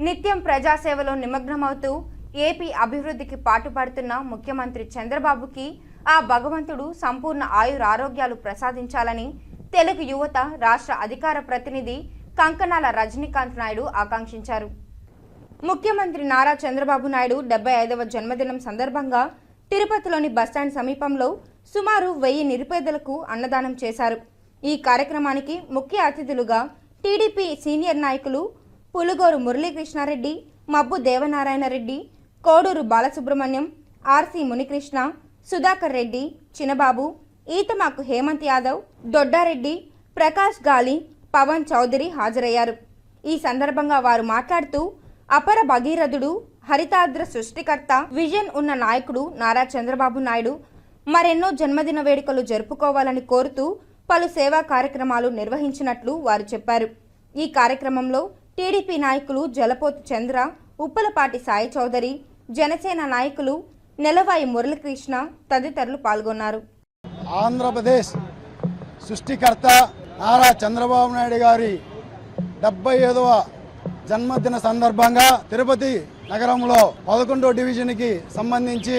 నిత్యం ప్రజాసేవలో నిమగ్నమవుతూ ఏపీ అభివృద్ధికి పాటుపడుతున్న ముఖ్యమంత్రి చంద్రబాబుకి ఆ భగవంతుడు సంపూర్ణ ఆయుర ఆరోగ్యాలు ప్రసాదించాలని తెలుగు యువత రాష్ట్ర అధికార ప్రతినిధి కంకణాల రజనీకాంత్ నాయుడు ఆకాంక్షించారు. ముఖ్యమంత్రి నారా చంద్రబాబు నాయుడు డెబ్బై ఐదవ జన్మదినం సందర్భంగా తిరుపతిలోని బస్టాండ్ సమీపంలో సుమారు వెయ్యి నిరుపేదలకు అన్నదానం చేశారు. ఈ కార్యక్రమానికి ముఖ్య అతిథులుగా టీడీపీ సీనియర్ నాయకులు పులుగోరు మురళీకృష్ణారెడ్డి మబ్బు దేవనారాయణ రెడ్డి కోడూరు బాలసుబ్రహ్మణ్యం ఆర్సి మునికృష్ణ సుధాకర్ రెడ్డి చినబాబు ఈతమాకు హేమంత్ యాదవ్ దొడ్డారెడ్డి ప్రకాష్ గాలి పవన్ చౌదరి హాజరయ్యారు. ఈ సందర్భంగా వారు మాట్లాడుతూ అపర భగీరథుడు హరితాద్ర సృష్టికర్త విజన్ ఉన్న నాయకుడు నారా చంద్రబాబు నాయుడు మరెన్నో జన్మదిన వేడుకలు జరుపుకోవాలని కోరుతూ పలు సేవా కార్యక్రమాలు నిర్వహించినట్లు వారు చెప్పారు. ఈ కార్యక్రమంలో టీడీపీ నాయకులు జలపోతు చంద్ర ఉప్పలపాటి సాయి చౌదరి జనసేన నాయకులు నెలవాయి మురళీకృష్ణ తదితరులు పాల్గొన్నారు. ఆంధ్రప్రదేశ్ సృష్టికర్త నారా చంద్రబాబు నాయుడు గారి డెబ్బై ఐదవ జన్మదిన సందర్భంగా తిరుపతి నగరంలో పదకొండో డివిజన్కి సంబంధించి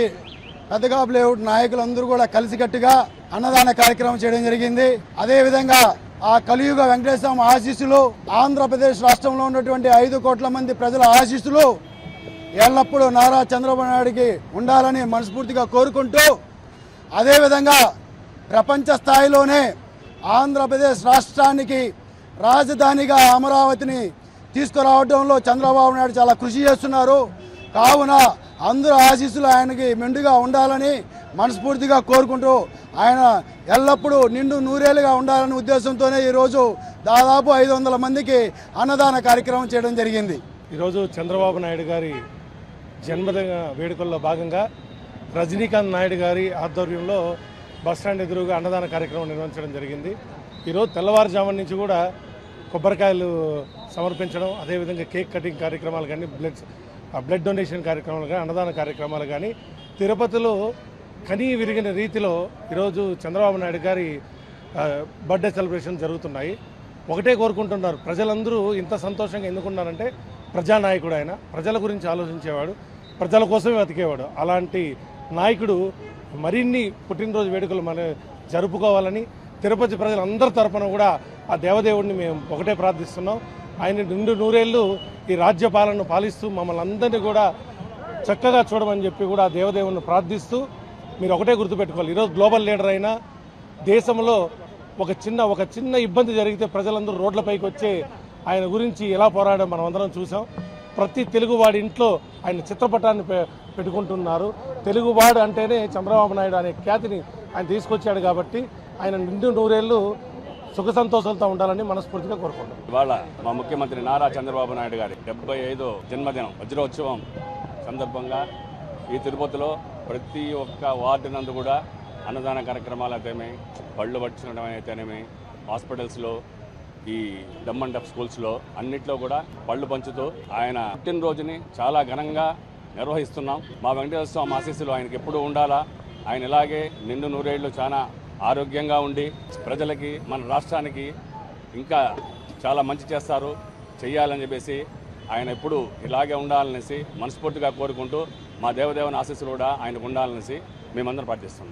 పెద్దగా లేఅవుట్ నాయకులందరూ కూడా కలిసికట్టుగా అన్నదాన కార్యక్రమం చేయడం జరిగింది. అదేవిధంగా ఆ కలియుగ వెంకటేశ్వర ఆశీస్సులు ఆంధ్రప్రదేశ్ రాష్ట్రంలో ఉన్నటువంటి ఐదు కోట్ల మంది ప్రజల ఆశీస్సులు ఎల్లప్పుడూ నారా చంద్రబాబు నాయుడికి ఉండాలని మనస్ఫూర్తిగా కోరుకుంటూ అదేవిధంగా ప్రపంచ స్థాయిలోనే ఆంధ్రప్రదేశ్ రాష్ట్రానికి రాజధానిగా అమరావతిని తీసుకురావడంలో చంద్రబాబు నాయుడు చాలా కృషి చేస్తున్నారు. కావున అందరూ ఆశీస్సులు ఆయనకి మెండుగా ఉండాలని మనస్ఫూర్తిగా కోరుకుంటూ ఆయన ఎల్లప్పుడూ నిండు నూరేలుగా ఉండాలనే ఉద్దేశంతోనే ఈరోజు దాదాపు ఐదు వందల మందికి అన్నదాన కార్యక్రమం చేయడం జరిగింది. ఈరోజు చంద్రబాబు నాయుడు గారి జన్మదిన వేడుకల్లో భాగంగా రజనీకాంత్ నాయుడు గారి ఆధ్వర్యంలో బస్టాండ్ ఎదురుగా అన్నదాన కార్యక్రమం నిర్వహించడం జరిగింది. ఈరోజు తెల్లవారుజామున నుంచి కూడా కొబ్బరికాయలు సమర్పించడం అదేవిధంగా కేక్ కటింగ్ కార్యక్రమాలు కానీ బ్లడ్ బ్లడ్ డొనేషన్ కార్యక్రమాలు కానీ అన్నదాన కార్యక్రమాలు కానీ తిరుపతిలో కనీ విరిగిన రీతిలో ఈరోజు చంద్రబాబు నాయుడు గారి బర్త్డే సెలబ్రేషన్ జరుగుతున్నాయి. ఒకటే కోరుకుంటున్నారు ప్రజలందరూ ఇంత సంతోషంగా ఎందుకున్నారంటే ప్రజానాయకుడు ఆయన. ప్రజల గురించి ఆలోచించేవాడు ప్రజల కోసమే బతికేవాడు. అలాంటి నాయకుడు మరిన్ని పుట్టినరోజు వేడుకలు మన జరుపుకోవాలని తిరుపతి ప్రజలందరి తరఫున కూడా ఆ దేవదేవుడిని మేము ఒకటే ప్రార్థిస్తున్నాం. ఆయన నిండు నూరేళ్ళు ఈ రాజ్య పాలనను పాలిస్తూ మమ్మల్ని అందరినీ కూడా చక్కగా చూడమని చెప్పి కూడా దేవదేవుని ప్రార్థిస్తూ మీరు ఒకటే గుర్తుపెట్టుకోవాలి. ఈరోజు గ్లోబల్ లీడర్ అయినా దేశంలో ఒక చిన్న ఒక చిన్న ఇబ్బంది జరిగితే ప్రజలందరూ రోడ్లపైకి వచ్చే ఆయన గురించి ఎలా పోరాడడం మనం అందరం చూసాం ప్రతి తెలుగువాడి ఇంట్లో ఆయన చిత్రపటాన్ని పె- పెట్టుకుంటున్నారు. తెలుగువాడు అంటేనే చంద్రబాబు నాయుడు అనే ఖ్యాతిని ఆయన తీసుకొచ్చాడు కాబట్టి ఆయన నిండు నూరేళ్ళు సుఖ సంతోషాలతో ఉండాలని మనస్ఫూర్తిగా కోరుకుంటున్నాం. ఇవాళ మా ముఖ్యమంత్రి నారా చంద్రబాబు నాయుడు గారి డెబ్బై ఐదో జన్మదినం వజ్రోత్సవం సందర్భంగా ఈ తిరుపతిలో ప్రతి ఒక్క వార్డు నందు కూడా అన్నదాన కార్యక్రమాలు అయితేనే పళ్ళు పట్టించడం అయితేనేమి హాస్పిటల్స్లో ఈ డమ్ అండ్ డఫ్ స్కూల్స్లో అన్నిట్లో కూడా పళ్ళు పంచుతూ ఆయన పుట్టినరోజుని చాలా ఘనంగా నిర్వహిస్తున్నాం. మా వెంకటేశ్వర స్వామి ఆశీస్సులు ఆయనకి ఎప్పుడు ఉండాలా. ఆయన ఇలాగే నిండు నూరేళ్ళు చాలా ఆరోగ్యంగా ఉండి ప్రజలకి మన రాష్ట్రానికి ఇంకా చాలా మంచి చేస్తారు చేయాలని చెప్పేసి ఆయన ఎప్పుడు ఇలాగే ఉండాలనేసి మనస్ఫూర్తిగా కోరుకుంటూ మా దేవదేవుని ఆశీస్సులు కూడా ఆయనకు ఉండాలనేసి మేమందరం ప్రార్థిస్తున్నాం.